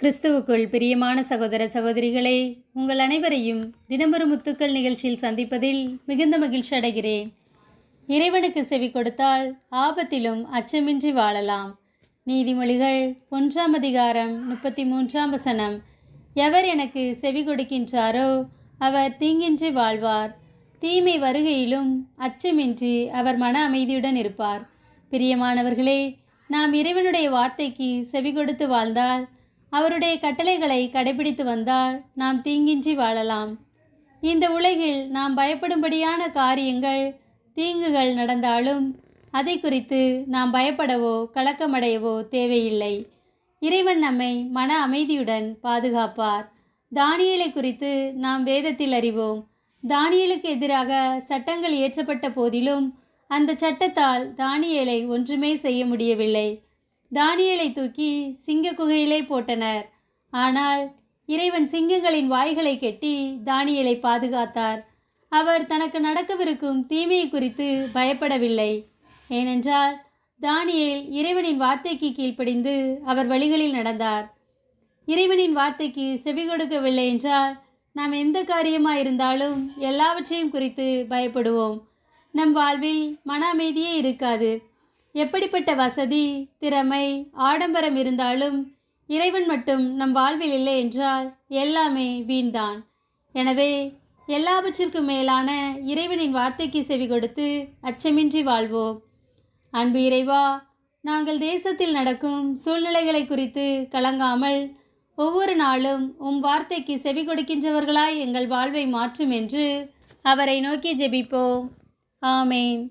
கிறிஸ்துவுக்குள் பிரியமான சகோதர சகோதரிகளே உங்கள் அனைவரையும் தினமொரு முத்துக்கள் நிகழ்ச்சியில் சந்திப்பதில் மிகுந்த மகிழ்ச்சி அடைகிறேன். இறைவனுக்கு செவி கொடுத்தால் ஆபத்திலும் அச்சமின்றி வாழலாம். நீதிமொழிகள் ஒன்றாம் அதிகாரம் முப்பத்தி மூன்றாம் வசனம். எவர் எனக்கு செவி கொடுக்கின்றாரோ அவர் தீங்கின்றி வாழ்வார். தீமை வருகையிலும் அச்சமின்றி அவர் மன அமைதியுடன் இருப்பார். பிரியமானவர்களே நாம் இறைவனுடைய வார்த்தைக்கு செவி கொடுத்து வாழ்ந்தால் அவருடைய கட்டளைகளை கடைபிடித்து வந்தால் நாம் தீங்கின்றி வாழலாம். இந்த உலகில் நாம் பயப்படும்படியான காரியங்கள் தீங்குகள் நடந்தாலும் அதை குறித்து நாம் பயப்படவோ கலக்கமடையவோ தேவையில்லை. இறைவன் நம்மை மன அமைதியுடன் பாதுகாப்பார். தானியலை குறித்து நாம் வேதத்தில் அறிவோம். தானியலுக்கு எதிராக சட்டங்கள் இயற்றப்பட்ட போதிலும் அந்த சட்டத்தால் தானியலை ஒன்றுமே செய்ய முடியவில்லை. தானியலை தூக்கி சிங்க குகையிலே போட்டனர். ஆனால் இறைவன் சிங்கங்களின் வாய்களை கெட்டி தானியலை பாதுகாத்தார். அவர் தனக்கு நடக்கவிருக்கும் தீமையை குறித்து பயப்படவில்லை. ஏனென்றால் தானியேல் இறைவனின் வார்த்தைக்கு கீழ்ப்படிந்து அவர் வழிகளில் நடந்தார். இறைவனின் வார்த்தைக்கு செவி கொடுக்கவில்லை என்றால் நாம் எந்த காரியமாக இருந்தாலும் எல்லாவற்றையும் குறித்து பயப்படுவோம். நம் வாழ்வில் மன அமைதியே இருக்காது. எப்படிப்பட்ட வசதி திறமை ஆடம்பரம் இருந்தாலும் இறைவன் மட்டும் நம் வாழ்வில் இல்லை என்றால் எல்லாமே வீண்தான். எனவே எல்லாவற்றிற்கும் மேலான இறைவனின் வார்த்தைக்கு செவி கொடுத்து அச்சமின்றி வாழ்வோம். அன்பு இறைவா நாங்கள் தேசத்தில் நடக்கும் சூழ்நிலைகளை குறித்து கலங்காமல் ஒவ்வொரு நாளும் உம் வார்த்தைக்கு செவி கொடுக்கின்றவர்களாய் எங்கள் வாழ்வை மாற்றும் என்று அவரை நோக்கி ஜெபிப்போம். ஆமேன்.